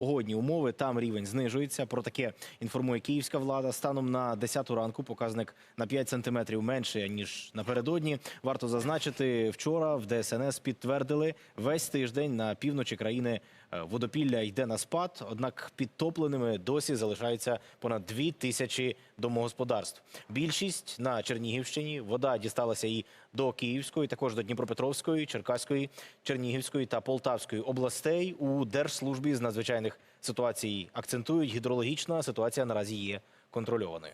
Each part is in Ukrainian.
Погодні умови там рівень знижується. Про таке інформує київська влада. Станом на 10 ранку показник на 5 сантиметрів менше ніж напередодні. Варто зазначити, вчора в ДСНС підтвердили весь тиждень на півночі країни водопілля йде на спад. Однак підтопленими досі залишаються понад 2 тисячі домогосподарств. Більшість на Чернігівщині вода дісталася і до Київської, також до Дніпропетровської, Черкаської, Чернігівської та Полтавської областей. У Держслужбі з надзвичайних ситуацій акцентують, гідрологічна ситуація наразі є контрольованою.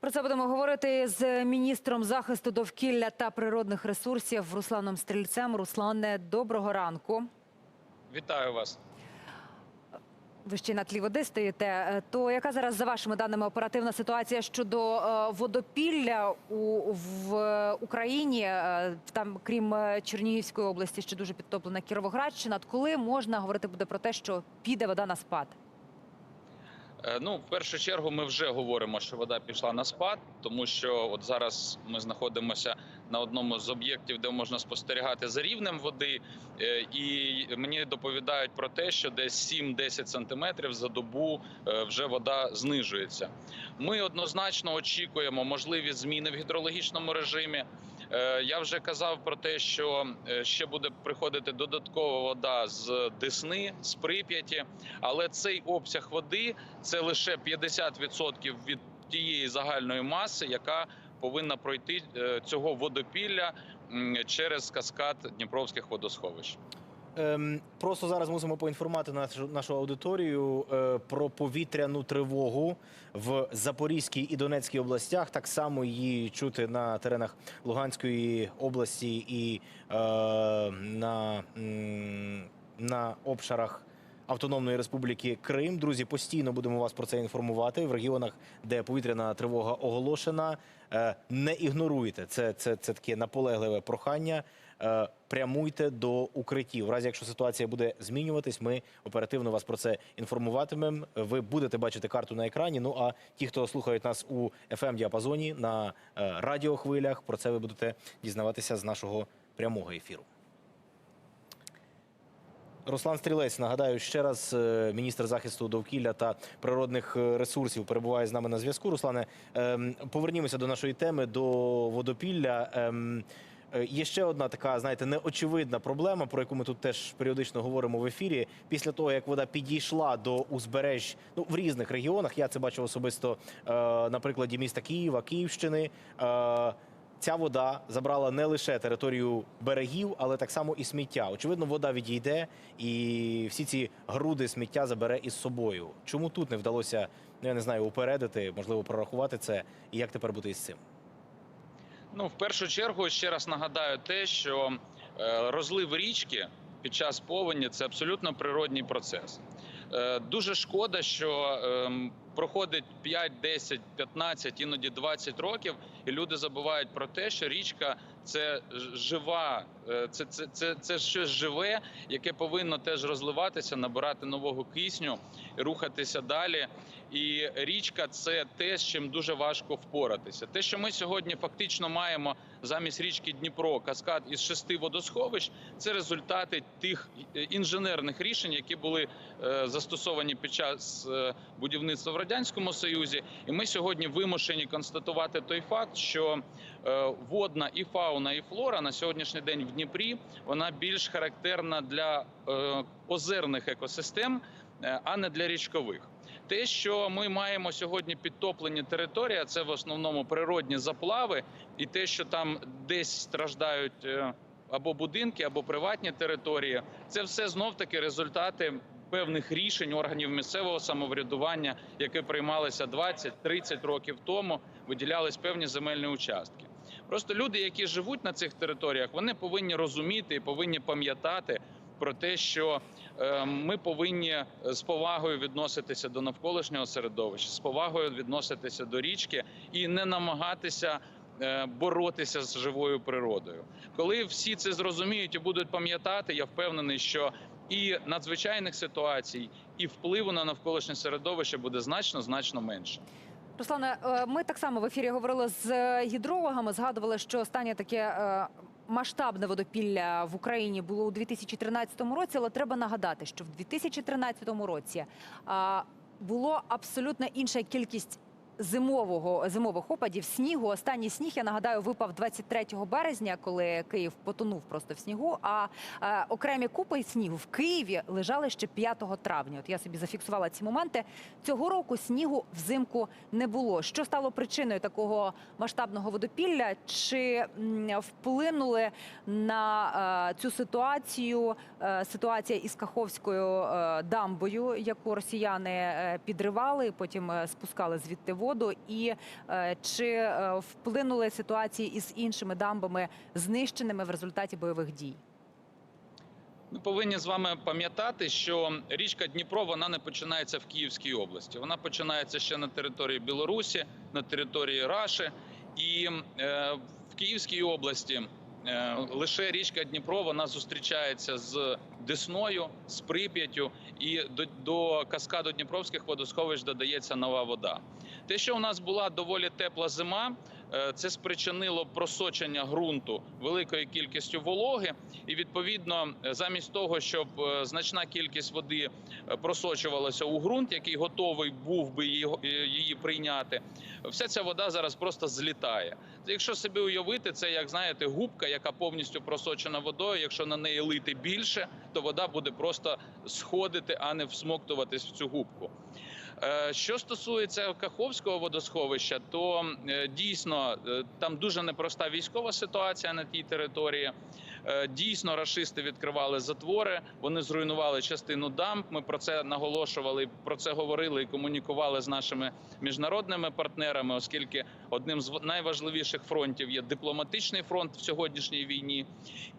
Про це будемо говорити з міністром захисту довкілля та природних ресурсів Русланом Стрільцем. Руслане, доброго ранку. Вітаю вас. Ви ще на тлі води стоїте. Е, То яка зараз, за вашими даними, оперативна ситуація щодо е, водопілля у в е, Україні? Там, крім Чернігівської області, ще дуже підтоплена Кіровоградщина. Коли можна говорити буде про те, що піде вода на спад? Е, Ну, в першу чергу, ми вже говоримо, що вода пішла на спад, тому що от зараз ми знаходимося на одному з об'єктів, де можна спостерігати за рівнем води, е, і мені доповідають про те, що десь 7-10 сантиметрів за добу е, вже вода знижується. Ми однозначно очікуємо можливі зміни в гідрологічному режимі. Е, Я вже казав про те, що е, ще буде приходити додаткова вода з Десни, з Прип'яті, але цей обсяг води це лише 50% від тієї загальної маси, яка повинна пройти е, цього водопілля через каскад Дніпровських водосховищ. Ем, просто зараз мусимо поінформувати нашу, нашу аудиторію е, про повітряну тривогу в Запорізькій і Донецькій областях. Так само її чути на теренах Луганської області і е, на, на обшарах. Автономної Республіки Крим. Друзі, постійно будемо вас про це інформувати в регіонах, де повітряна тривога оголошена. Е, Не ігноруйте це, це, це таке наполегливе прохання. Е, Прямуйте до укриттів. В разі, якщо ситуація буде змінюватись, ми оперативно вас про це інформуватимемо. Ви будете бачити карту на екрані. Ну а ті, хто слухають нас у fm діапазоні на е, радіохвилях, про це ви будете дізнаватися з нашого прямого ефіру. Руслан Стрілець, нагадаю ще раз, е, міністр захисту довкілля та природних е, ресурсів перебуває з нами на зв'язку. Руслане, ем, повернімося до нашої теми до водопілля. Ем, е, Є ще одна така, знаєте, неочевидна проблема, про яку ми тут теж періодично говоримо в ефірі. Після того, як вода підійшла до узбережжя ну, в різних регіонах, я це бачив особисто на прикладі міста Києва, Київщини. Ця вода забрала не лише територію берегів, але так само і сміття. Очевидно, вода відійде, і всі ці груди сміття забере із собою. Чому тут не вдалося, ну я не знаю, упередити, можливо, прорахувати це, і як тепер бути із цим? Ну, в першу чергу, ще раз нагадаю те, що е, розлив річки під час повені це абсолютно природній процес. Е, Дуже шкода, що ем, проходить 5, 10, 15, іноді 20 років, і люди забувають про те, що річка це жива, е, це, це, це, це щось живе, яке повинно теж розливатися, набирати нового кисню, рухатися далі. І річка це те, з чим дуже важко впоратися. Те, що ми сьогодні фактично маємо замість річки Дніпро каскад із шести водосховищ, це результати тих е, інженерних рішень, які були е, застосовані під час е, будівництва в радянському союзі. І ми сьогодні вимушені констатувати той факт, що водна і фауна, і флора на сьогоднішній день в Дніпрі вона більш характерна для озерних екосистем, а не для річкових. Те, що ми маємо сьогодні підтоплені території, це в основному природні заплави, і те, що там десь страждають е, або будинки, або приватні території, це все знов таки результати певних рішень органів місцевого самоврядування, які приймалися 20-30 років тому, виділялись певні земельні участки. Просто люди, які живуть на цих територіях, вони повинні розуміти і повинні пам'ятати про те, що е, ми повинні з повагою відноситися до навколишнього середовища, з повагою відноситися до річки і не намагатися. е, Боротися з живою природою, коли всі це зрозуміють і будуть пам'ятати, я впевнений, що і надзвичайних ситуацій, і впливу на навколишнє середовище буде значно значно менше. Руслане, е, ми так само в ефірі говорили з е, гідрологами, згадували, що останнє таке е, масштабне водопілля в Україні було у 2013 році, але треба нагадати, що в 2013 році було абсолютно інша кількість. Зимового зимових опадів снігу. Останній сніг я нагадаю випав 23 березня, коли Київ потонув просто в снігу. А е, окремі купи снігу в Києві лежали ще 5 травня. От я собі зафіксувала ці моменти. Цього року снігу взимку не було. Що стало причиною такого масштабного водопілля? Чи вплинули на е, цю ситуацію е, ситуація із Каховською е, дамбою, яку росіяни е, підривали, потім е, спускали звідти воду, і е, чи е, вплинули ситуації із іншими дамбами, знищеними в результаті бойових дій? Ми повинні з вами пам'ятати, що річка Дніпро вона не починається в Київській області. Вона починається ще на території Білорусі, на території Раші. І е, в Київській області е, лише річка Дніпро вона зустрічається з Десною, з Прип'яттю, і до, до каскаду Дніпровських водосховищ додається нова вода. Те, що у нас була доволі тепла зима, е, це спричинило просочення ґрунту великою кількістю вологи, і відповідно, е, замість того, щоб е, значна кількість води просочувалася у ґрунт, який готовий був би її прийняти, вся ця вода зараз просто злітає. Якщо собі уявити, це як знаєте, губка, яка повністю просочена водою. Якщо на неї лити більше, то вода буде просто сходити, а не всмоктуватись в цю губку. Е, Що стосується Каховського водосховища, то е, дійсно е, там дуже непроста військова ситуація на тій території. Дійсно, рашисти відкривали затвори, вони зруйнували частину дамб. Ми про це наголошували, про це говорили і комунікували з нашими міжнародними партнерами, оскільки одним з найважливіших фронтів є дипломатичний фронт в сьогоднішній війні.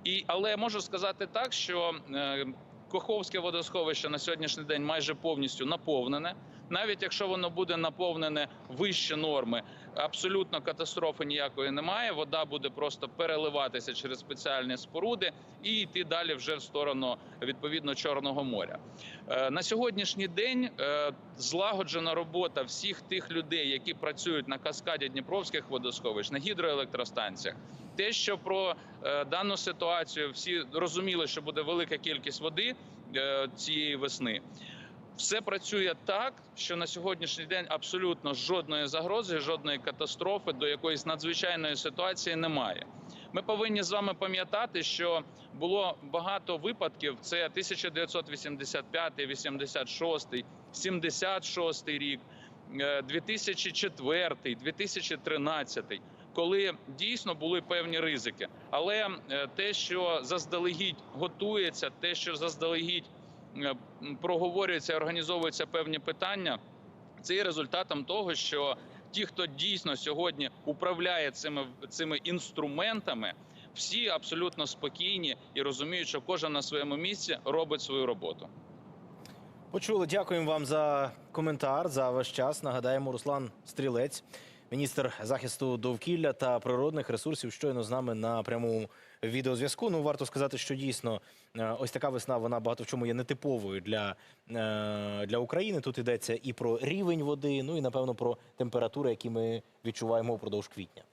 І але можу сказати так, що е, Каховське водосховище на сьогоднішній день майже повністю наповнене. Навіть якщо воно буде наповнене вище норми, абсолютно катастрофи ніякої немає. Вода буде просто переливатися через спеціальні споруди і йти далі вже в сторону відповідно Чорного моря. Е, На сьогоднішній день е, злагоджена робота всіх тих людей, які працюють на каскаді Дніпровських водосховищ, на гідроелектростанціях. Те, що про е, дану ситуацію всі розуміли, що буде велика кількість води цієї весни. Все працює так, що на сьогоднішній день абсолютно жодної загрози, жодної катастрофи до якоїсь надзвичайної ситуації немає. Ми повинні з вами пам'ятати, що було багато випадків. Це 1985, 86, 76 рік, е, 2004, 2013, коли дійсно були певні ризики. Але е, те, що заздалегідь готується, те, що заздалегідь е, м, проговорюється, організовуються певні питання, це є результатом того, що ті, хто дійсно сьогодні управляє цими цими інструментами, всі абсолютно спокійні і розуміють, що кожен на своєму місці робить свою роботу. Почули. Дякуємо вам за коментар, за ваш час. Нагадаємо, Руслан Стрілець, міністр захисту довкілля та природних ресурсів, щойно з нами на прямому відеозв'язку. Ну, варто сказати, що дійсно е, ось така весна вона багато в чому є нетиповою для, е, для України. Тут йдеться і про рівень води, ну і напевно про температури, які ми відчуваємо впродовж квітня.